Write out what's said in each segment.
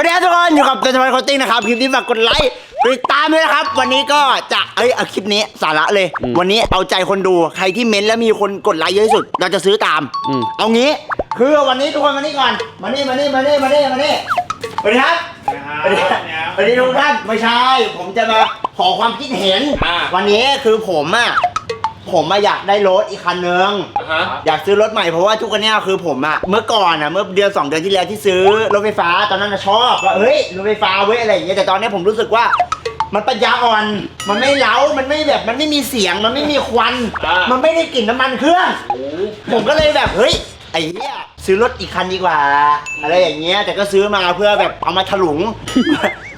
วันนี้ครับทุกคนอยู่กับตัวจมันโคตติ้งนะครับคลิปนี้ฝากกดไลค์ติดตามด้วยนะครับ วันนี้ก็จะเอ้ยเอาคลิปนี้สาระเลยอืมวันนี้เอาใจคนดูใครที่เม้นต์แล้วมีคนกดไลค์เยอะที่สุด เราจะซื้อตามอืมเอางี้คือวันนี้ทุกคนมานี่ก่อนมานี่มานี่มานี่มานี่มานี่สวัสดีครับสวัสดีครับสวัสดีทุกท่านไม่ใช่ ผมจะมาขอความคิดเห็นอ่าวันนี้คือผมอะ ผมมาอยากได้รถอีกคันนึงฮะ อยากซื้อรถใหม่เพราะว่าทุกวันเนี้ยคือผมอะเมื่อก่อนอะเมื่อเดือนสองเดือนที่แล้วที่ซื้อรถไฟฟ้าตอนนั้นอะชอบว่าเฮ้ยรถไฟฟ้าเว้ยอะไรอย่างเงี้ยแต่ตอนเนี้ยผมรู้สึกว่า มันปัญญาอ่อน มันไม่เล้ามันไม่แบบมันไม่มีเสียงมันไม่มีควัน อ่ามั มันไม่ได้กลิ่นน้ำมันเครื่องโอ้ผมก็เลยแบบเฮ้ยไอ้เหี้ยซื้อรถอีกคันดีกว่า อะไรอย่างเงี้ยแต่ก็ซื้อมาเพื่อแบบเอามาถลุง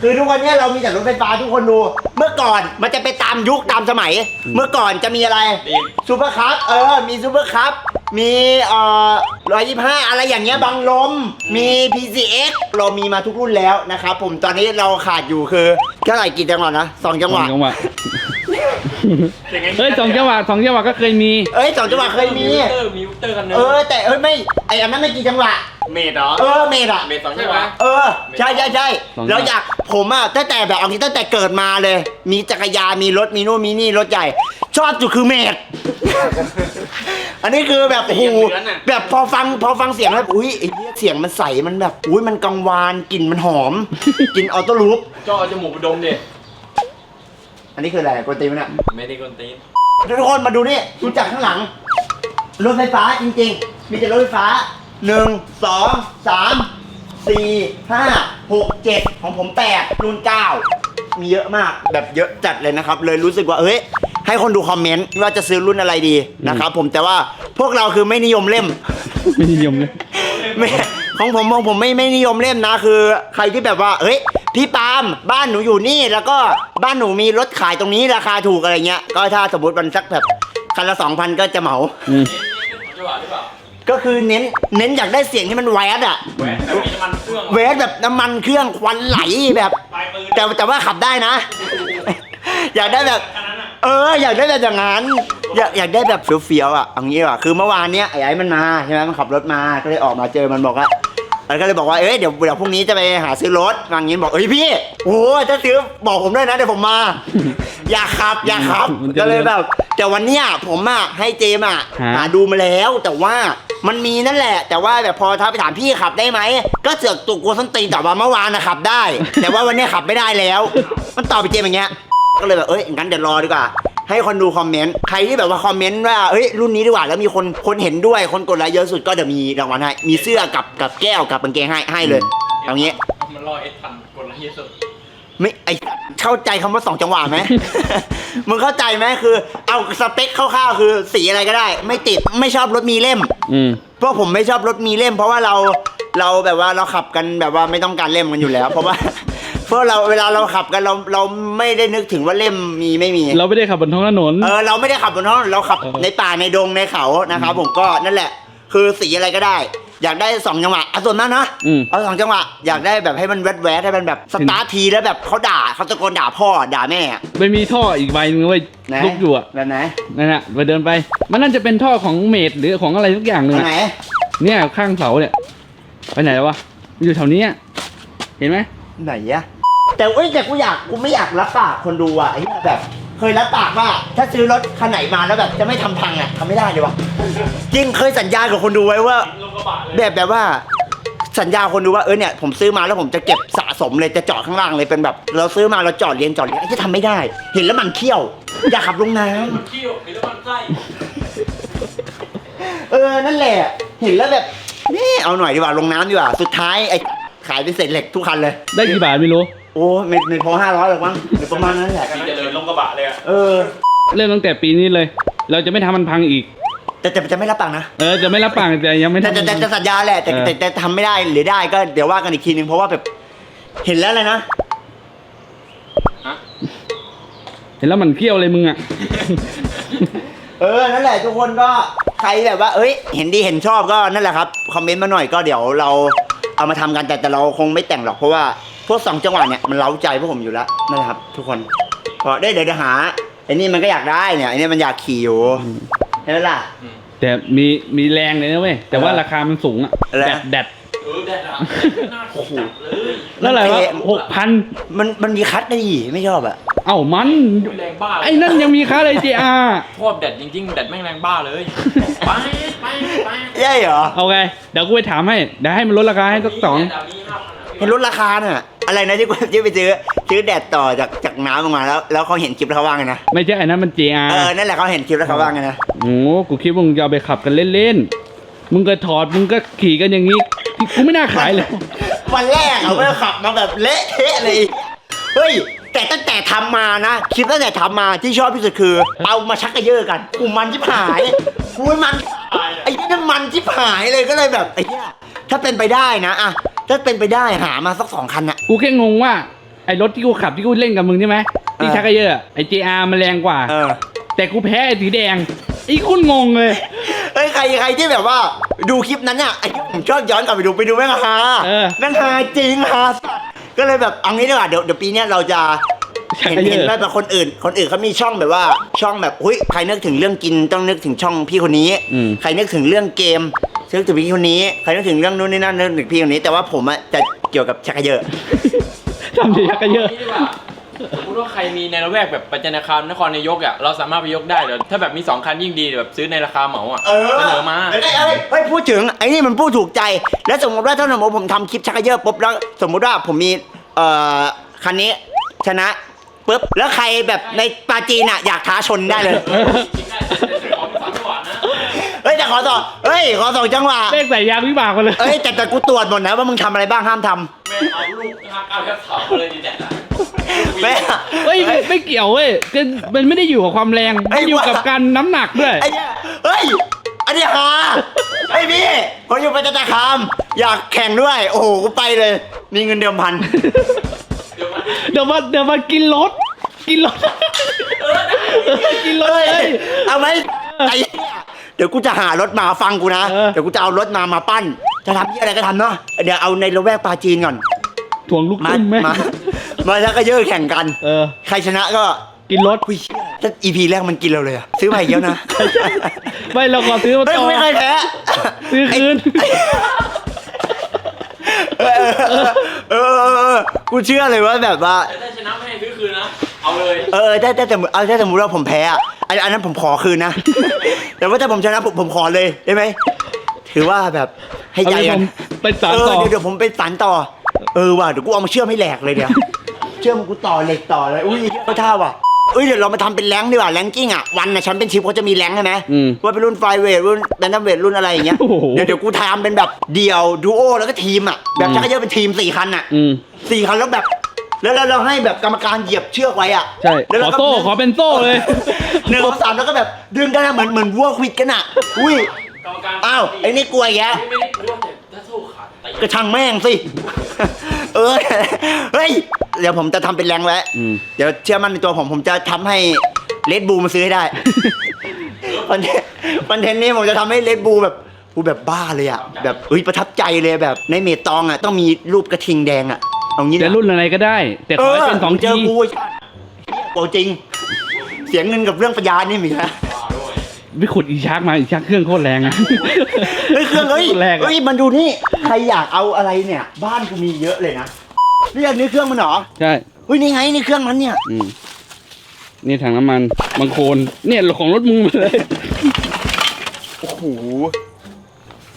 คือทุกวันเนี้ยเรามีแต่รถไฟฟ้าทุกคนดู เมื่อก่อนมันจะไปตามยุคตามสมัย เมื่อก่อนจะมีอะไรดีมซูเปอร์คัพเออมีซูเปอร์คัพมีเอ่อร้อยยี่ห้าอะไรอย่างเงี้ยบังลม มี PCX เรามีมาทุกรุ่นแล้วนะครับผมตอนนี้เราขาดอยู่คือเท่าไหร่กี่จังหวะนะสองจังหวะสองจังหวะอย่างงั้น เฮ้ยสองจังหวะสองจังหวะก็เคยมี เอ้ยสองจังหวะเคยมีวิวเตอร์มีวิวเตอร์คันนึงเออแต่เอ้ยไม่ไออันนั้นไม่กี่จังหวะ เมดเหรอ เออเมดอะเมดสองใช่ไหมเออใช่ใช่ใช่สองจังหวะแล้วอยากผมอะตั้งแต่แบบเอางี้ตั้งแต่เกิดมาเลย มีจักรยานมีรถมีนู่นมีนี่รถใหญ่ ชอบจุดคือเมดอันนี้คือแบบโอ้โหแบบพอฟังพอฟังเสียงแล้วอุ้ยไอ้เหี้ยเสียงมันใสมันแบบอุ้ยมันกังวานกลิ่นมันหอมกลิ่นออโต้ลูปจ่อจมูกไปดมดิ อันนี้คืออะไรกวนตีนมันอะไม่ได้กวนตีนทุกคนมาดูนี่ดูจากข้างหลัง รถไฟฟ้าจริงๆ มีแต่รถไฟฟ้าหนึ่งสองสามสี่ห้าหกเจ็ดของผมแปดรุ่นเก้ามีเยอะมากแบบเยอะจัดเลยนะครับ เลยรู้สึกว่าเอ้ยให้คนดูคอมเมนต์ว่าจะซื้อรุ่นอะไรดีนะครับผมแต่ว่าพวกเราคือไม่นิยมเล่ม ไม่นิยมเลย ไม่ของผมของผมไม่ไม่นิยมเล่มนะคือ ใครที่แบบว่าเฮ้ย พี่ปาล์มบ้านหนูอยู่นี่แล้วก็บ้านหนูมีรถขายตรงนี้ราคาถูกอะไรเงี้ย ก็ถ้าสมมติมันสักแบบคันละสองพันก็จะเหมาอืมจังหวะหรือเปล่าก็คือเน้นเน้นอยากได้เสียงที่มันแวดอะแหวนแต่มีน้ำมันเครื่องแวดแบบน้ำมันเครื่องควันไหลแบบปลายปืนแต่แต่ว่าขับได้นะ อยากได้แบบขนาดนั้นอะเออ อยากได้แบบอย่างนั้น อยากอยากได้แบบเฟี้ยวๆอะเอางี้ว่ะคือเมื่อวานเนี้ยไอ้ไอ้มันมาใช่ไหมมันขับรถมาก็เลยออกมาเจอมันบอกว่า มันก็เลยบอกว่าเอ้ยเดี๋ยวเดี๋ยวพรุ่งนี้จะไปหาซื้อรถวางี้บอกเอ้ยพี่โอ้โหถ้าซื้อบอกผมด้วยนะเดี๋ยวผมมา อยากขับอยากขับมันจะก็เลยแบบ แต่วันเนี้ยผมอะให้เจมอะฮะ หาดูมาแล้ว แต่ว่ามันมีนั่นแหละ แต่ว่าแบบพอถ้าไปถามพี่ขับได้ไหมก็เสือกตัวกลัวส้นตีนแต่ว่าเมื่อวานนะขับได้ แต่ว่าวันเนี้ยขับไม่ได้แล้ว มันตอบไปเจมอย่างเงี้ย ก็เลยแบบเอ้ยงั้นเดี๋ยวรอดีกว่า ให้คนดูคอมเมนต์ใครที่แบบว่าคอมเมนต์ว่าเอ้ยรุ่นนี้ดีกว่าแล้วมีคนคนเห็นด้วยคนกดไลค์เยอะสุดก็เดี๋ยวมีรางวัลให้มีเสื้อกับกับแก้วกับกางเกงให้ให้เลยเอางี้มันรอเอสพันกดละเอียดสุดไม่ไอเข้าใจคำว่าสองจังหวะไหมมึงเข้าใจไหมคือ เอาสเปคคร่าวๆคือสีอะไรก็ได้ ไม่ติดไม่ชอบรถมีเล่ม อืมเพราะผมไม่ชอบรถมีเล่ม เพราะว่าเราเราแบบว่าเราขับกันแบบว่าไม่ต้องการเล่มกันอยู่แล้ว เพราะว่า เพราะเราเวลาเราขับกันเราเราไม่ได้นึกถึงว่าเล่มมีไม่มี เราไม่ได้ขับบนท้องถนน เออเราไม่ได้ขับบนท้องเราขับเออ ในป่าในดงในเขานะครับผมก็นั่นแหละ คือสีอะไรก็ได้ อยากได้สองจังหวะอะส่วนมากนะอืม เอาสองจังหวะอยากได้แบบให้มันแวดแวดให้มันแบบสตาร์ททีแล้วแบบเขาด่าเขาตะโกนด่าพ่อด่าแม่อะไม่มีท่ออีกใบนึงเว้ยไหนลุกอยู่อะแบบไหนนั่นน่ะไปเดินไป มันน่าจะเป็นท่อของเมดหรือของอะไรทุกอย่างเลยอันไหนเนี่ยข้างเสาเนี่ย ไปไหนแล้ววะมันอยู่แถวนี้อะเห็นไหมไหนอะ แต่เอ้ยแต่กูอยากกูไม่อยากรับปากคนดูอะไอ้เหี้ยแบบ เคยรับปากว่า ถ้าซื้อรถคันไหนมาแล้วแบบจะไม่ทำพังอะทำไม่ได้เลยวะจริงเคยสัญญากับคนดูไว้ว่า ลงกระบะเลยแบบแบบว่า สัญญาคนดูว่าเออเนี่ยผมซื้อมาแล้วผมจะเก็บสะสมเลยจะจอดข้างล่างเลยเป็นแบบ เราซื้อมาเราจอดเรียนจอดเรียนไอ้จะทำไม่ได้ เห็นแล้วมันเคี้ยว อยากขับลงน้ำ มันเขี้ยวมีน้ำมันไส้เออ นั่นแหละ เห็นแล้วแบบนี่เอาหน่อยดีกว่า ลงน้ำดีกว่า สุดท้ายไอ้ขายไปเศษเหล็กทุกคันเลย ได้กี่บาทไม่รู้ โอ้ไม่ไม่พอห้าร้อยหรอกมั้งหรือประมาณนั้นแหละมีเจริญลงกระบะเลยอะเออ เริ่มตั้งแต่ปีนี้เลย เราจะไม่ทำมันพังอีก แต่แต่จะไม่รับปากนะ เออจะไม่รับปากแต่ยังไม่แต่ทำ แต่แต่แต่สัญญาแหละ แต่เออแต่แต่ทำไม่ได้หรือได้ก็เดี๋ยวว่ากันอีกทีนึงเพราะว่าแบบเห็นแล้วเลยนะฮะเห็นแล้วมันเขี้ยวเลยมึงอะ เออ นั่นแหละทุกคนก็ใครแบบว่า เอ้ย เห็นดีเห็นชอบก็นั่นแหละครับ คอมเมนต์มาหน่อยก็เดี๋ยวเราเอามาทำกันแต่แต่เราคงไม่แต่งหรอกเพราะว่า พวกสองจังหวะเนี่ยมันเล้าใจพวกผมอยู่แล้วนั่นแหละครับ ทุกคนพอได้เดี๋ยวจะหาไอ้นี่มันก็อยากได้เนี่ยไอ้นี่มันอยากขี่อยู่เห็นไหมล่ะ แต่มีมีแรงเลยนะเว้ยแต่ว่าเออราคามันสูงอะอะไรแดนะดแดดเออแดดอะหน้าถูกจับเลยแล้วอะไรวะเท่หกพันมันมันมีคัดได้ดีไม่ชอบอะเอ้ามัน แรงบ้าเลยไอ้นั่นยังมีค่าเลยจีอาชอบแดดจริงๆแดดแม่งแรงบ้าเลย ไปไปไปใช่เหรอเอาไงเดี๋ยวกูไปถามให้เดี๋ยวให้มันลดราคาให้สักสองแดดนี้ห้าพันอะเห็นลดราคาน่ะ อะไรนะที่กูที่ไปซื้อซื้อแดดต่อจากจากน้ำออกมาแล้วแล้วเขาเห็นคลิปแล้วเขาว่าไงนะไม่ใช่ไอ้นั้นมันจีอาเออนั่นแหละเขาเห็นคลิปแล้วเขาว่าไงนะโอ้กูคิดว่ามึงจะเอาไปขับกันเล่นๆ มึงก็ถอดมึงก็ขี่กันอย่างนี้กูไม่น่าขายเลย วันแรกเขาก็ขับมาแบบเละเทะเลยเฮ้ยแต่ตั้งแต่ทำมานะคลิปตั้งแต่ทำมาที่ชอบที่สุดคือ เอามาชักกระเยอะกันกูมันที่หายกูมันไอ้นี่นั่นมันที่หายเลยก็เลยแบบไอ้เนี่ยถ้าเป็นไปได้นะอะ ถ้าเป็นไปได้หามาสักสองคันอะ กูแค่งงว่าไอ้รถที่กูขับที่กูเล่นกับมึงใช่ไหมที่เออชักกระเยอะไอ้ JR มันแรงกว่า เออ แต่กูแพ้ไอ้สีแดงไอ้คุณงงเลยเฮ้ยใครใครที่แบบว่าดูคลิปนั้นเนี่ยไอ้ที่ผมชอบย้อนกลับไปดูไปดูแม่งฮาเออ แม่งฮาจริงฮาสัสก็เลยแบบเอางี้ดีกว่าเดี๋ยวเดี๋ยวปีเนี้ยเราจะ ชักเห็นกระเยเห็นอะว่าแบบคนอื่น คนอื่นเขามีช่องแบบว่าช่องแบบอุ้ยใครนึกถึงเรื่องกินต้องนึกถึงช่องพี่คนนี้ อืม ใครนึกถึงเรื่องเกม นึกถึงพี่คนนี้ใครนึกถึงเรื่องนู้นนี่นั่นนึกถึงพี่คนนี้ แต่ว่าผมอะจะเกี่ยวกับชักกระเยอะ ทำดีชักกระเยอะางี้ดีกว่าสมมติว่าใครมีในละแวกแบบปัจจนคามนครนายกอะเราสามารถไปยกได้เดี๋ยวถ้าแบบมีสองคันยิ่งดีแบบซื้อในราคาเหมาอะเออเสนอมาเฮ้ยเฮ้ยเฮ้ยพูดถึงไอ้นี่มันพูดถูกใจ แล้วสมมติว่าถ้าสมมติผมทำคลิปชักกระเยอะปุ๊บแล้วสมมุติว่าผมมีเอ่อคันนี้ชนะปุ๊บแล้วใครแบบในปาจีนอะอยากท้าชนได้เลยเออจ ขอต่อเฮ้ย ขอสองจังหวะ เลขใส่ยางวิบากมาเลยเอ้ยแต่แต่กูตรวจหมดนะว่ามึงทำอะไรบ้างห้ามทแม่งเอาลูกห้าเก้าแค่เสาเลยดีแดดอะำแม่เฮ้ยไม่ไม่เกี่ยวเว้ยคือมันไม่ได้อยู่กับความแรงเฮ้มันยอยู่กับว่าการน้ำหนักด้วย ไอ้เนี่ยเฮ้ย อันนี้ฮาไอ้ยพี่ผมอยู่ประจันตคาม อยากแข่งด้วย โอ้โหกูไปเลย มีเงินเดือนพัน เดี๋ยวมันเดี๋ยวมาเดี๋ยวมากินรถ กินรถ กินรถเฮ้ยเลย เอาไหมไอ้เนี่ยเดี๋ยวกูจะหารถมาฟังกูนะ เออ เดี๋ยวกูจะเอารถมามาปั้น จะทำยี่อะไรก็ทำเนาะ เดี๋ยวเอาในละแวกปาจีนก่อนถ่วงลูกมา ตุ้มไหมมา มาแล้วก็เยอะแข่งกัน เออ ใครชนะก็กินรถอุ้ยเชี่ยถ้า EP แรกมันกินเราเลยอะซื้อใหม่เยอะนะไม่เราขอซื้อมาเฮ้ยต่อ กูไม่เคยแพ้ซื้อคืน เออเออเออเออเออกูเชื่อเลยว่าแบบว่า แต่ถ้าชนะไม่ให้ซื้อคืนนะ เอาเลยเออถ้าถ้าสมมติเอาถ้าสมมติว่าผมแพ้อะอันอันนั้นผมขอคืนนะ แต่ว่าถ้าผมชนะผมผมขอเลยได้ไหมถือว่าแบบให้เอาใจไปกัผนมไปสานเออต่อ เดี๋ยวเดี๋ยวผมไปสานต่อ เออว่ะเดี๋ยวกูเอามาเชื่อมให้แหลกเลยเดี๋ยว เชื่อมกูต่อเหล็กต่อเลยอุ้ยเข้าท่าว่ะเอ้ยเดี๋ยวเรามาทำเป็นแรงค์ดีกว่าแรงกิ้งอะวันน่ะฉันเป็นชิปเขาจะมีแรงค์ใช่ไหมอืมว่าเป็นรุ่นไฟเวทรุ่นแบนดัมเวทรุ่นอะไรอย่างเงี้ยโอ้โห เดี๋ยวเดี๋ยวกูทำเป็นแบบเดี่ยวดูโอแล้วก็ทีมอะแบบอืมชักกระเยอะเป็นทีมสี่คันอะ อืม สี่คันแล้วแบบ แล้วแล้วเราให้แบบกรรมการเหยียบเชือกไว้อะใช่แล้วขเราอก็โซ่ขอเป็นโซ่เลย หนึ่งสองสามแล้วก็แบบดึงกันอะเหมือนเหมือนวัวควิดกันอะอุ้ยกรรมการอ้าวไอ้นี่กลัวอีกแกไม่ได้กลัวแต่ถ้าสู้ขาดตีก็ช่างแม่งสิ เออ เฮ้ย เดี๋ยวผมจะทำเป็นแรงไว้อืม เดี๋ยวเชื่อมั่นในตัวผม ผมจะทำให้เลดบูมาซื้อให้ได้ คอนเทนต์คอนเทนต์นี้ผมจะทำให้เลดบูแบบกูแบบบ้าเลยอะ แบบเฮ้ยประทับใจเลยแบบในเมตองอะต้องมีรูปกระทิงแดงอะ เอางี้จะนะรุ่นอะไรก็ได้ แต่ขอให้เป็นสองเจทีอกูไอ้ชาติโกจริง เสียงเงินกับเรื่องปัญญานี่มีนะไปขุดอีชักมาอีชักเครื่องโคตรแรงอะเฮ้ยเครื่องเฮ้ยแรงอะเฮ้ยมันดูนี่ใครอยากเอาอะไรเนี่ย บ้านกูมีเยอะเลยนะนี่อันนี้เครื่องมันเหรอใช่ เฮ้ยนี่ไงนี่เครื่องมันเนี่ยอืมนี่ถังน้ำมันบางโคลนเนี่ยของรถมึงมาเลย โอ้โห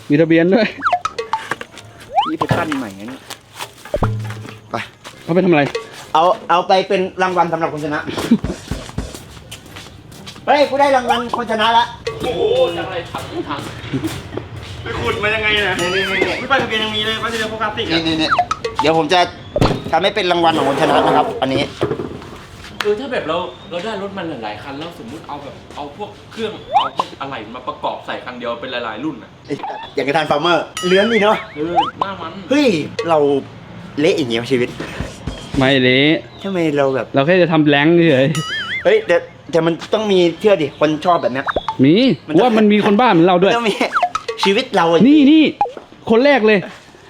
มีทะเบียนด้วยนี่ไปขั้นใหม่งั้น ไปเขาไปทำอะไร เอาเอาไปเป็นรางวัลสำหรับคนชนะ เฮ้ยกูได้รางวัลคนชนะละโอ้โหจังไรถังถังไปขุดมายังไงนะนี่นี่นี่ไม่ไปทะเบียนยังมีเลยป้าจะเรียกโฟกัสติกนี่อะนี่นี่เดี๋ยวผมจะทำให้เป็นรางวัลของคนชนะนะครับ อันนี้ คือถ้าแบบเราเราได้รถมันหลายๆคันแล้วสมมุติเอาแบบเอาพวกเครื่องเอาพวกอะไรมาประกอบใส่คันเดียวเป็นหลายๆรุ่นอะอย่างกระทานฟาร์มเมอร์เลื้อนดีเนาะเออหน้ามัน เฮ้ย เรา เละอย่างเงี้ยชีวิตไม่เละทำไมเราแบบ เราแค่จะทำแรงเฉยเฮ้ยแต่แต่มันต้องมีเชื่อดิคนชอบแบบเนี้ย มีมันกูว่ามันมีคนบ้าเหมือนเราด้วย ต้องมีชีวิตเราอะ นี่นี่คนแรกเลย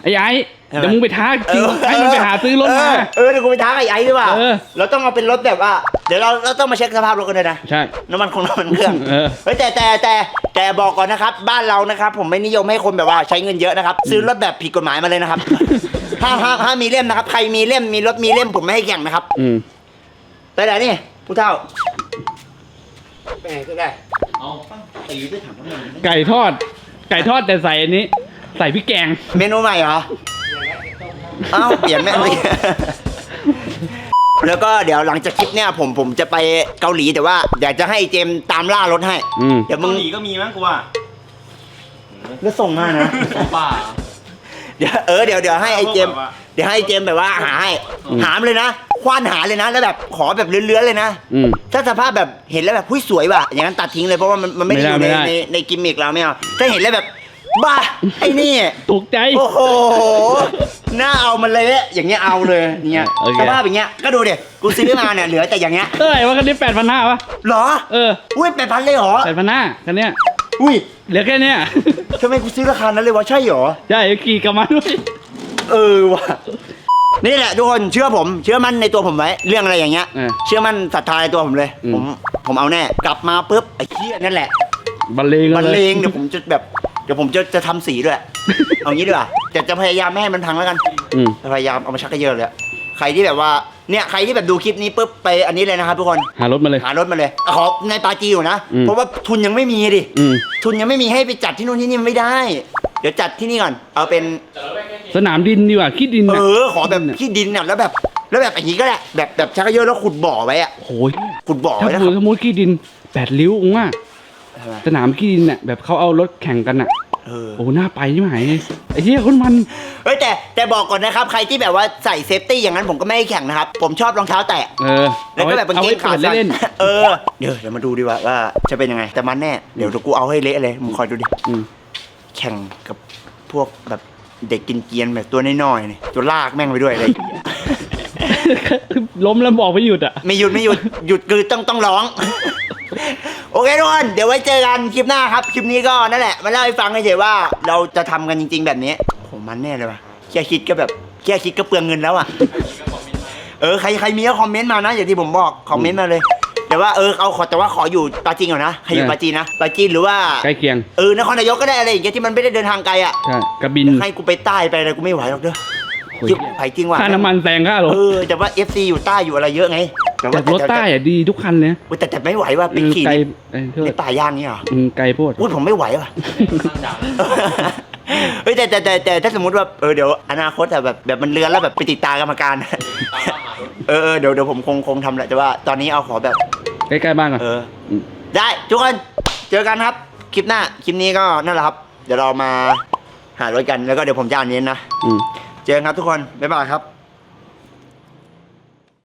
ไอ้ไอ้ใช่ไหมเดี๋ยวมึงไปท้าจริงให้มันไปหาซื้อรถมาเออเออเดี๋ยวกูไปท้าไอ้ไอ้ดีกว่าเออ เราต้องเอาเป็นรถแบบว่า เดี๋ยวเราเราต้องมาเช็คสภาพรถกันเลยนะ ใช่ น้ำมันคงน้ำมันเครื่อง เออ เฮ้ยแต่แต่แต่ แต่บอกก่อนนะครับ บ้านเรานะครับ ผมไม่นิยมให้คนแบบว่าใช้เงินเยอะนะครับ ซื้อรถแบบผิดกฎหมายมาเลยนะครับ ห้ามห้ามห้ามมีเล่มนะครับ ใครมีเล่มมีรถมีเล่มผมไม่ให้แข่งนะครับอืมไปไหนนี่ผู้เฒ่าไปไหนก็ได้เอาตีด้วยถังน้ำมันไก่ทอด ไก่ทอดแต่ใส่อันนี้ ใส่พริกแกง เมนูใหม่เหรอเอ้าเปลี่ยนแม่งเลย แล้วก็เดี๋ยวหลังจากคลิปเนี่ยผมผมจะไปเกาหลีแต่ว่าเดี๋ยวจะให้เจมส์ตามล่ารถให้ อืม เดี๋ยวมึเกางหลีก็มีมั้งกูว่าแล้วส่งมานะของป่า เดี๋ยวเออเดี๋ยวเดี๋ยวให้ไอ้เจมส์พวกแบบว่าเดี๋ยวให้ไอ้เจมส์แบบว่าหาให้อืม หามเลยนะ ควานหาเลยนะ แล้วแบบขอแบบเลื้อนๆเลยนะ อืม ถ้าสภาพแบบเห็นแล้วแบบหุ้ยสวยว่ะอย่างนั้นตัดทิ้งเลยเพราะว่ามันมันไม่ได้อยู่ไม่ในได้ไม่ในได้ ในกิมมิกเราไม่เอาถ้าเห็นแล้วแบบบ้าไอ้นี่ตกใจ โอ้โห น่าเอามันเลยอะอย่างเงี้ยเอาเลยเนี่ยโอเค สภาพอย่างเงี้ยก็ดูดิกูซื้อมาเนี่ยเหลือแต่อย่างเงี้ยเท่าไหร่วะคันนี้แปดพันห้าปะเหรอเอออุ้ยแปดพันเลยเหรอแปดพันห้าคันเนี้ยอุ้ยเหลือแค่เนี้ย ทำไมกูซื้อราคานั้นเลยวะใช่เหรอใช่ขี่กลับมาด้วยเออว่ะนี่แหละทุกคนเชื่อผมเชื่อมั่นในตัวผมไว้เรื่องอะไรอย่างเงี้ยเออเชื่อมั่นศรัทธาในตัวผมเลยอืมผมผมเอาแน่กลับมาปุ๊บไอ้เหี้ยนั่นแหละบรรเลงบรรยเลงเดี๋ยวผมจะแบบ เดี๋ยวผมจะจะทำสีด้วย เอางี้ดีกว่า จะจะพยายามไม่ให้มันพังแล้วกันอืม จะพยายามเอามาชักกระเยอะเลยอะใครที่แบบว่าเนี่ยใครที่แบบดูคลิปนี้ปุ๊บไปอันนี้เลยนะครับทุกคนหารถมาเลย หารถมาเลยขอในปาจีอยู่นะอืม เพราะว่าทุนยังไม่มีดิอืมทุนยังไม่มีให้ไปจัดที่นู่นที่นี่มันไม่ได้ เดี๋ยวจัดที่นี่ก่อนเอาเป็น สนามดินดีกว่าขี้ดินเอน่ะอขอแบบที่ดินเนี่ยแล้วแบบแล้วแบบอย่างนี้ก็แหละแบบแบบชักกระเยอะแล้วขุดบ่อไว้อะโอ้ยขุดบ่อถ้าไว้นะคพูรัดบสมมติขี้ดินแปดริ้วองว่าทำไมสนามขี้ดินน่ะแบบเขาเอารถแข่งกันน่ะ เออ โอ้หน้าไปใช่ไหมไอ้เหี้ยคนมัน เฮ้ยแต่แต่บอกก่อนนะครับ ใครที่แบบว่าใส่เซฟตี้อย่างนั้นผมก็ไม่ให้แข่งนะครับ ผมชอบรองเท้าแตะ เออแล้วก็แบบกางเอาเกไว้งขาเปิดสั้นเล่นเออ เดี๋ยวเดี๋ยวมาดูดีกว่าว่าจะเป็นยังไง แต่มันแน่ เดี๋ยวกูเอาให้เละเลย มึงคอยดูดิๆอืมแข่งกับพวกแบบเด็กกินเกรียนๆแบบตัวน้อยๆนี่ตัวลากแม่งไปด้วยอะไรอย่างเงี้ย ล้มแล้วบอกไม่หยุดอะ ไม่หยุดไม่หยุดหยุดคือต้องต้องร้อง โอเคทุกคนเดี๋ยวไว้เจอกันคลิปหน้าครับ คลิปนี้ก็นั่นแหละมาเล่าให้ฟังเฉยๆว่า เราจะทำกันจริง ๆ แบบนี้โหมันแน่เลยว่ะแค่คิดก็แบบแค่คิดก็เปลืองเงินแล้วอะ เออใครใครมีก็คอมเมนต์มานะอย่างที่ผมบอกคอมเมนต์มาเลย แต่ว่าเออเอาขอแต่ว่าขออยู่ปาจีนก่อนนะใครอยู่เออปาจีนนะปาจีนหรือว่าใกล้เคียง เออนครนายกก็ได้อะไรอย่างเงี้ยที่มันไม่ได้เดินทางไกลอะใช่กระบิน ให้กูไปใต้ไปอะไรกูไม่ไหวหรอกเด้อ โอ้ยยึดไผ่จริงว่ะค่าน้ำมันแซงค่ารถเออแต่ว่า FC อยู่ใต้อยู่อะไรเยอะไงแต่แต่ว่ารถใต้อะดีทุกคันเลยนะแต่แต่ไม่ไหวว่ะไปเออขี่ไกลในเออโทษในป่าย่างนี่เหรออืมไกลโพดพูดผมไม่ไหวว่ะตั้งด่านเฮ้ยแต่แต่แต่แต่ถ้าสมมติว่าเออเดี๋ยวอนาคตอะแบบแบบมันเลือนแล้วแบบไปติดตามกรรมการตามล่าหารถเออเออเดี๋ยวเดี๋ยวผมคงคงทำแหละแต่ว่าตอนนี้เอาขอแบบใกล้ๆบ้านก่อนเออมได้ทุกคนเจอกันครับ คลิปหน้าคลิปนี้ก็นั่นแหละครับ เดี๋ยวเรามาหารถกันแล้วก็เดี๋ยวผมจะอ่านเน้นนะอืม เจอกันครับทุกคน บ๊ายบายครับ